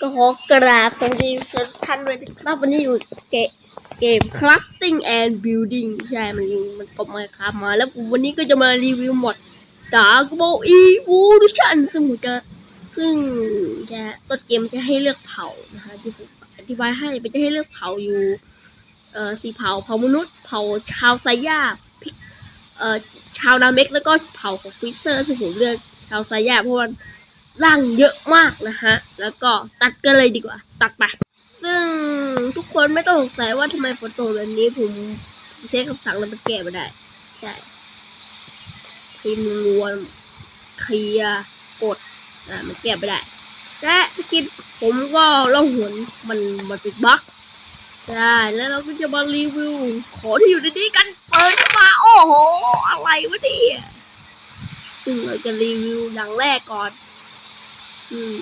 ก็ขอกราบสวัสดีทุกท่านด้วยนะครับวันนี้อยู่เกมเกม crafting and building ใช่ มันมันตบมาครับมา แล้ววันนี้ก็จะมารีวิวหมด Dark Ball Evolution ซึ่งผมจะซึ่งจะต้นเกมจะให้เลือกเผ่านะคะที่ผมอธิบายให้มันจะให้เลือกเผ่าอยู่ เอ่อสีเผ่าเผ่ามนุษย์เผ่าชาวไซย่าเอ่อชาวนาเมกแล้วก็เผ่าของฟิสเซอร์ซึ่งผมเลือกชาวไซย่าเพราะว่า ร่างเยอะมากนะฮะ แล้วก็ตัดกันเลยดีกว่า ตัดไป ซึ่งทุกคนไม่ต้องสงสัยว่าทำไมฝนตกแบบนี้ผมเช็คคำสั่งแล้วมันแก้ไม่ได้ ใช่พิมพ์รวนเคลียร์กด อ่า มันแก้ไม่ได้ และสกินผมก็ล่องหนมันมันติดบั๊กใช่แล้วเราก็จะมารีวิวของที่อยู่ในนี้กัน เปิดมาโอ้โห อะไรวะเนี่ยซึ่งเราจะรีวิวอย่างแรกก่อน อืม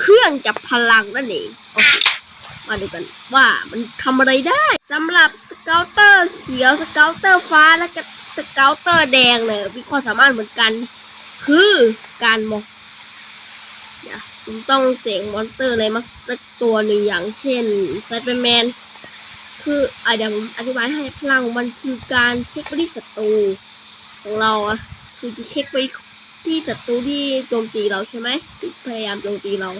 เครื่องจับพลังนั่นเองอมาดูกันว่ามันทำอะไรได้สำหรับสเกลเตอร์เขียวสเกลเตอร์ฟ้าและก็สเกลเตอร์แดงเนี่ยมีความสามารถเหมือนกัน คือการมองเดี๋ยวผมต้องเสกมอนสเตอร์อะไรมาสักตัวหนึ่งอย่างเช่นไซเปอร์แมนคืออะเดี๋ยวผมอธิบายให้พลังของมันคือการเช็คไปที่ศัตรูของเราอะคือจะเช็คไป ที่ศัตรูที่โจมตีเราใช่ไหมพยายามโจมตีเรา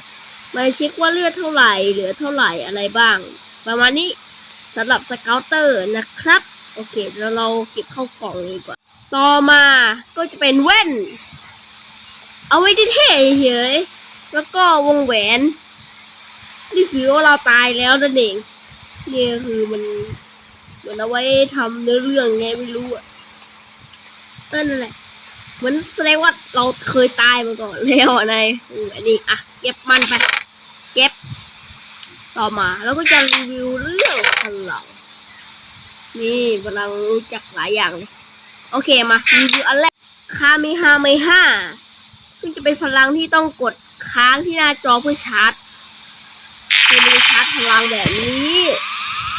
มาเช็คว่าเลือดเท่าไหร่เหลือเท่าไหร่อะไรบ้าง ประมาณนี้สำหรับสเกลเตอร์นะครับ โอเคเดี๋ยวเราเก็บเข้ากล่องดีกว่าต่อมาก็จะเป็นแว่น เอาไว้ที่เท่เฉยแล้วก็วงแหวน นี่คือว่าเราตายแล้วนั่นเองนี่คือมันเหมือนเอาไว้ทำเนื้อเรื่องไงไม่รู้อะเออนั่นแหละ เหมือนแสดงว่าเราเคยตายมาก่อนแล้วอะนอันนี้อะเก็บมันไป เก็บ ต่อมา แล้วก็จะรีวิวเรื่องพลังนี่พลังรู้จักหลายอย่างเลยโอเคมารีวิวอันแรกคาเมฮาเมห้าซึ่งจะเป็นพลังที่ต้องกดค้างที่หน้าจอเพื่อชาร์จคือมันชาร์จพลังแบบนี้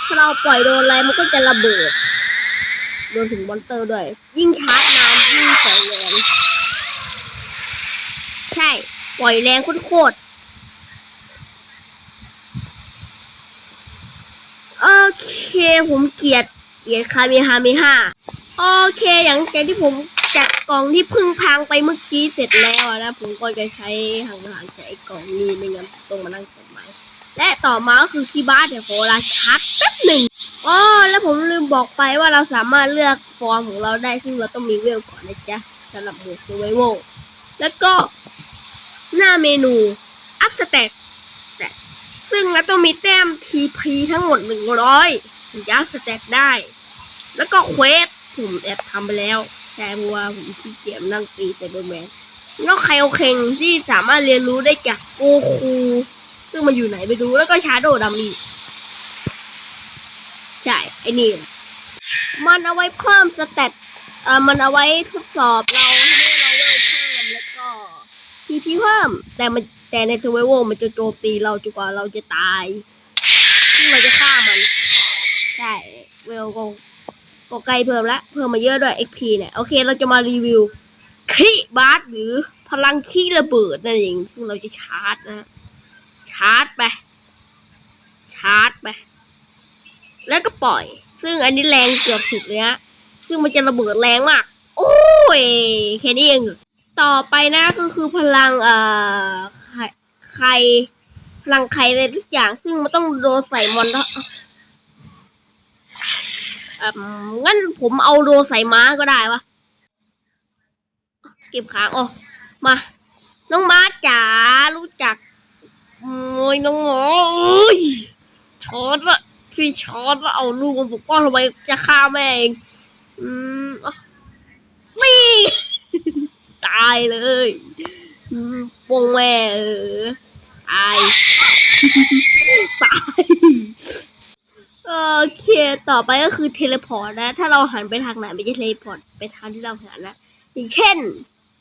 ถ้าเราปล่อยโดนอะไรมันก็จะระเบิดรวมถึงมอนเตอร์ด้วย ยิ่งชาร์จนานยิ่งปล่อยแรง ใช่ ปล่อยแรงโคตรโอเคผมเกลียดเกลียดคาเมฮาเมห้าโอเคอย่างจากที่ผมจัดกล่องที่พึ่งพังไปเมื่อกี้เสร็จแล้วอะนะผมก็จะใช้ห่างๆจากไอ้กล่องนี้ไม่งั้นต้องมานั่งจดหมและต่อมาก็คือคีย์บาร์เดี๋ยวขอเวลาชาร์จแป๊บหนึ่งอ๋อแล้วผมลืมบอกไปว่าเราสามารถเลือกฟอร์มของเราได้ซึ่งเราต้องมีเวลก่อนนะจ๊ะสำหรับหมวด survival แล้วก็ หน้าเมนู up stat แต่ซึ่งเราต้องมีแต้ม TP ทั้งหมดหนึ่งร้อยถึงจะ up stat ได้ แล้วก็เควสผมแอบทำไปแล้วใช่เพราว่าผมขี้เกียจนั่งตีไซเบอร์แมนแล้วไคโอเคงที่สามารถเรียนรู้ได้จากโกคูซึ่งมันอยู่ไหนไปดูแล้วก็ชาโดดัมมี่ใช่ไอ้นี่มันเอาไว้เพิ่มสเตตเอ่อมันเอาไว้ทดสอบเราให้เราเวลเพิ่มแล้วก็ ทีพีเพิ่ม แต่มันแต่ในเทเวโวมันจะโจมตีเราจนกว่าเราจะตายซึ่เราจะฆ่ามันใช่เวลก็ก็ใกล้เพิ่มละเพิ่มมาเยอะด้วย XP เนี่ยโอเคเราจะมารีวิวคีบาร์หรือพลังขี้ระเบิดนั่นเองซึ่งเราจะชาร์จนะชาร์จไปชาร์จไปแล้วก็ปล่อย ซึ่งอันนี้แรงเกือบสุดเลยฮะซึ่งมันจะระเบิดแรงมาก โอ้ยแค่นี้เอง ต่อไปนะก็คือพลังเอ่อไข่พลังไข่อะไรทุกอย่าง ซึ่งมันต้องโดนใส่มอนแล้วงั้นผมเอาโดนใส่ม้าก็ได้วะ เก็บขางอ๋อมา น้องม้าจ๋ารู้จักโอ้ยน้องหมอโอ้ยช็อตละพี่ช็อตล้วเอาลูกมาปกป้องทำไมจะฆ่าแม่เอง อืมอะนี่ายเลยอืมปงแม่เออตายตายโอเค ต่อไปก็คือเทเลพอร์ตนะ ถ้าเราหันไปทางไหนมันจะเทเลพอร์ต ไปทางที่เราหันนะอย่างเช่น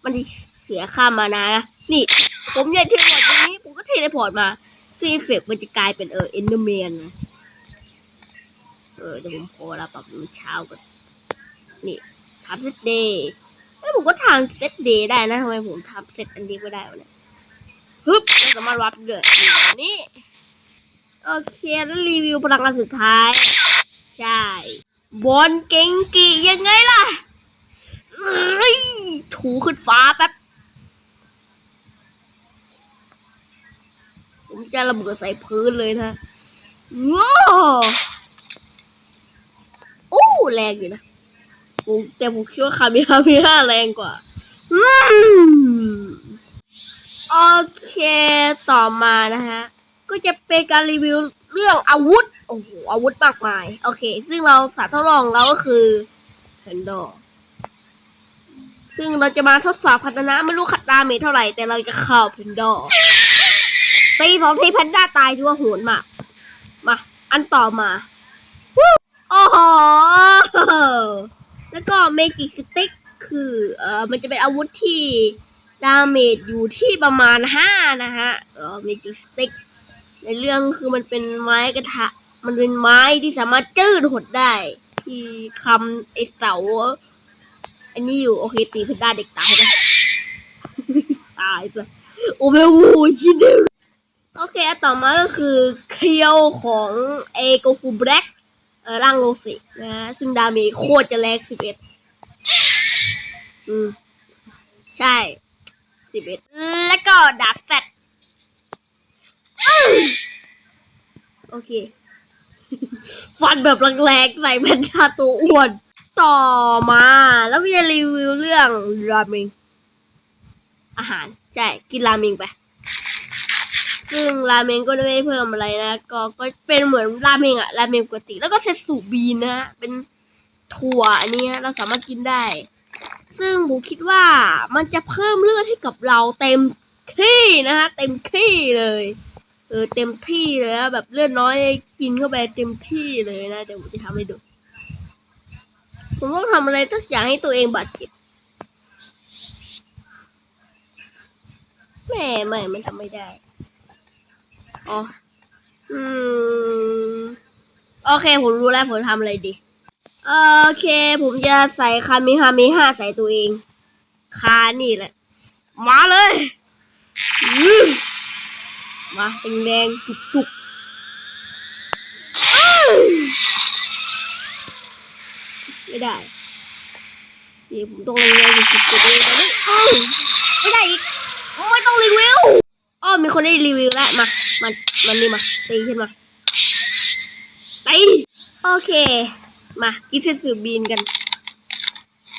มันจะเสียค่ามานานะ นี่ ผมอยากเทเลพอร์ตตรงนี้ ผมก็เทเลพอร์ตมาซีเฟกมันจะกลายเป็นเออเอนเดอร์แมนนะเออเดี๋ยวผมขอเวลาปรับเช้าก่อนนี่ทำเซตเดย์ ผมก็ทำเซตเดย์ได้นะทำไมผมทำเซตอันนี้ไม่ได้วะเนี่ยฮึบเอสามารถวัดด้วยนี่แบบนี้โอเคแล้วรีวิวพลังงานสุดท้าย ใช่บอลเก่งกี่ยังไงล่ะเอ้ยถูขึ้นฟ้าแป๊บ ผมจะระเบิดใส่พื้นเลยนะว้าโอ้แรงอยู่นะ ผมแต่ผมคิดว่าคาเมฮาเมฮ่าแรงกว่าโอเคต่อมานะฮะ ก็จะเป็นการรีวิวเรื่องอาวุธ โอ้โห อาวุธมากมาย โอเค ซึ่งเราสาทดลองเราก็คือแพนโดซึ่งเราจะมาทดสอบพัฒนาไม่รู้ขัดดาเมจเท่าไหร่ แต่เราจะเข้าแพนดอตีสองทีแพนด้าตายถือว่าโหมาก มา อันต่อมา โอ้โห แล้วก็เมจิกสติ๊กคือเออมันจะเป็นอาวุธที่ดาเมจอยู่ที่ประมาณห้านะฮะเออเมจิกสติ๊กในเรื่องคือมันเป็นไม้กระทะ มันเป็นไม้ที่สามารถจืดหดได้ ที่คำไอเสาอันนี้อยู่โอเคตีเพนด้าเด็กตายไปตายไปโอเมวูชิเดโอเคอันต่อมาก็คือเคียวของเอโกฟูแบล็ก เออร่างโลสินะซึ่งดาเมจโคตรจะแรงสิบเอ็ดอืม ใช่สิบเอ็ดแล้วก็ดาบแฟตโอเค ฟันแบบแรงๆใส่แผ่นตาตัวอ้วน ต่อมา แล้วพี่จะรีวิวเรื่องราเมงอาหาร ใช่ กินราเมงไป ซึ่งราเมงก็ไม่ได้เพิ่มอะไรนะ ก็ก็เป็นเหมือนราเมงอะราเมงปกติ แล้วก็เซตสูบีนะเป็นถั่วอันนี้เราสามารถกินได้ ซึ่งผมคิดว่ามันจะเพิ่มเลือดให้กับเราเต็มที่นะฮะเต็มที่เลย เออเต็มที่เลยอะแบบเลือดน้อยกินเข้าไปเต็มที่เลยนะเดี๋ยวผมจะทำให้ดู ผมต้องทำอะไรสักอย่างให้ตัวเองบาดเจ็บแม่ไม่มันทำไม่ได้ อ๋อ อืม โอเค ผมรู้แล้ว ผมทำอะไรดี โอเค ผมจะใส่คามิฮามิห้าใส่ตัวเอง คานี่แหละ มาเลยมาแดงๆจุกๆไม่ได้เดี๋ยวผมต้องรีวิวจุกๆเลยนนี้อ้าวไม่ได้อีก ไม่ต้องรีวิว มีคนได้รีวิวแล้วมา มันมันนี่มาตีขึ้นมาไปโอเค มากินเซนสือบีนกัน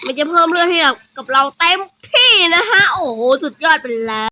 มันจะเพิ่มเรื่องให้กับเราเต็มที่นะฮะ โอ้โห สุดยอดไปแล้ว